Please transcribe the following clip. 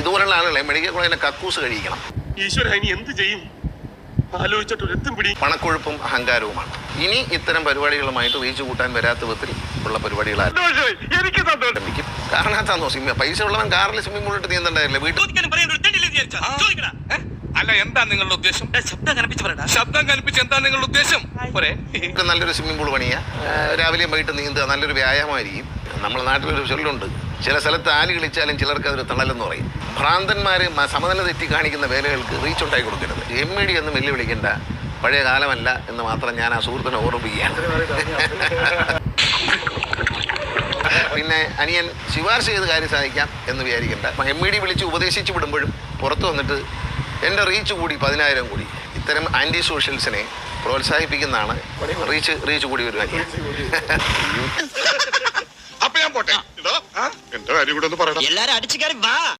ഇതുപോലുള്ള ആളുകളെ മെഡിക്കൽ കോളേജിലെ കക്കൂസ് കഴിക്കണം ഈശ്വര ഇനി എന്ത് ചെയ്യും? ആലോചിച്ചിട്ട് പിടി പണക്കൊഴുപ്പും അഹങ്കാരവുമാണ്. ഇനി ഇത്തരം പരിപാടികളുമായിട്ട് വീഴ്ച കൂട്ടാൻ വരാത്ത വിധത്തിൽ ഉള്ള പരിപാടികളായിരുന്നു കാരണത്താന്നോ സിമ്മ പൈസ ഉള്ളവൻ കാറിൽ സ്വിമ്മിംഗ് പൂളിട്ട് നീന്തണ്ടായില്ലേ വീട്ടിൽ. അല്ല എന്താ നിങ്ങളുടെ ഉദ്ദേശം? ശബ്ദം കനപ്പിച്ച് പറയടാ. ശബ്ദം കനപ്പിച്ച് എന്താ നിങ്ങളുടെ ഉദ്ദേശം? പോരെ. നല്ലൊരു സ്വിമ്മിംഗ് പൂൾ പണിയാ. രാവിലെയും വൈകിട്ട് നീന്തുക നല്ലൊരു വ്യായാമമായിരിക്കും. നമ്മുടെ നാട്ടിലൊരു ചൊല്ലുണ്ട്. ചില സ്ഥലത്ത് ആൽ കളിച്ചാലും ചിലർക്ക് അതൊരു തണലെന്ന് പറയും. ഭ്രാന്തന്മാർ സമനില തെറ്റി കാണിക്കുന്ന വേലകൾക്ക് റീച്ച് ഉണ്ടായി കൊടുക്കരുത്. എം ഇ ഡി ഒന്നും വെല്ലുവിളിക്കേണ്ട. പഴയ കാലമല്ല എന്ന് മാത്രം ഞാൻ ആ സുഹൃത്തിനെ ഓർമ്മിപ്പിക്കുകയാണ്. പിന്നെ അനിയൻ ശുപാർശ ചെയ്ത് കാര്യം സാധിക്കാം എന്ന് വിചാരിക്കേണ്ട. എം ഇ ഡി വിളിച്ച് ഉപദേശിച്ച് വിടുമ്പോഴും പുറത്തു വന്നിട്ട് എന്റെ റീച്ച് കൂടി പതിനായിരം കൂടി. ഇത്തരം ആന്റി സോഷ്യൽസിനെ പ്രോത്സാഹിപ്പിക്കുന്നതാണ്. റീച്ച് റീച്ച് കൂടി വരുവാൻ. അപ്പൊ ഞാൻ പോട്ടെ. എന്റെ കാര്യം കൂടെ ഒന്ന് പറയണം എല്ലാരും അടിച്ചു കയറി വാ.